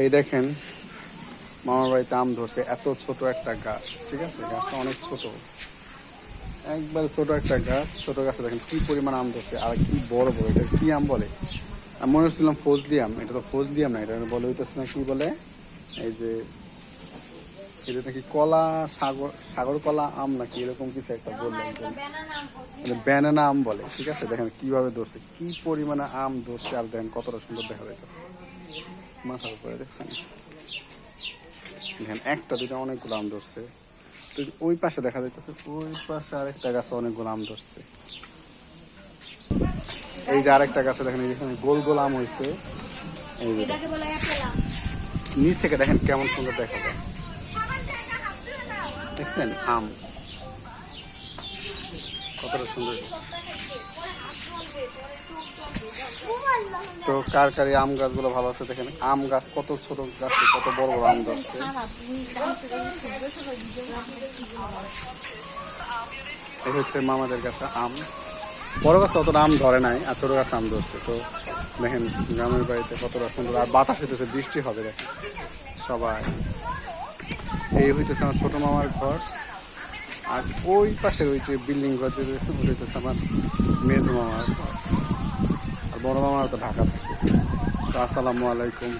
এই দেখেন, মামার বাড়িতে আম ধরছে, এত ছোট একটা গাছ, ঠিক আছে? গাছটা অনেক ছোট। একবার ছোট একটা গাছ, ছোট গাছে দেখেন কি পরিমাণ আম ধরছে, আর কি বড় বড়, এটা কি আম বলে? আমি মনে হচ্ছিলাম ফজলি আম, এটা তো ফজলি আম না, এটা বলে হইতেছে না কি বলে? এই যে, এটা নাকি কলা, সাগর সাগর কলা আম নাকি, এরকম কিছু একটা বললাম ব্যানানা আম বলে, ঠিক আছে? দেখেন কীভাবে ধরছে, কি পরিমাণে আম ধরছে, আর দেখেন কতটা সুন্দর দেখা যাইতেছে। মাথার উপরে দেখছেন? দেখেন, একটা দুটা অনেকগুলো আম ধরছে। তো ওই পাশে দেখা যাইতেছে, ওই পাশে আরেকটা গাছে অনেকগুলো আম ধরছে। এই যে আরেকটা গাছে দেখেন, এই যে এখানে গোল গোল আম হয়েছে নিচ থেকে দেখেন কেমন সুন্দর দেখা যায়। দেখছেন? আম। কতটা সুন্দর। তো কার কার আম গাছগুলো ভালো আছে দেখেন? আম গাছ কত ছোট গাছে, কত বড় বড় আম ধরছে এই হচ্ছে মামাদের কাছে আম। বড় গাছে অতটা আম ধরে নাই, আর ছোট গাছে আম ধরছে। তো দেখেন, গ্রামের বাড়িতে কতটা সুন্দর, আর বাতাস হইতেছে, বৃষ্টি হবে, দেখেন, সবাই। এই হইতেছে আমার ছোট মামার ঘর। আর ওই পাশে ওই যে বিল্ডিং ঘর যে রয়েছে ওটা হইতেছে আমার মেজো মামার ঘর। বড় মামার তো ঢাকা থাকে। তো আসসালামু আলাইকুম।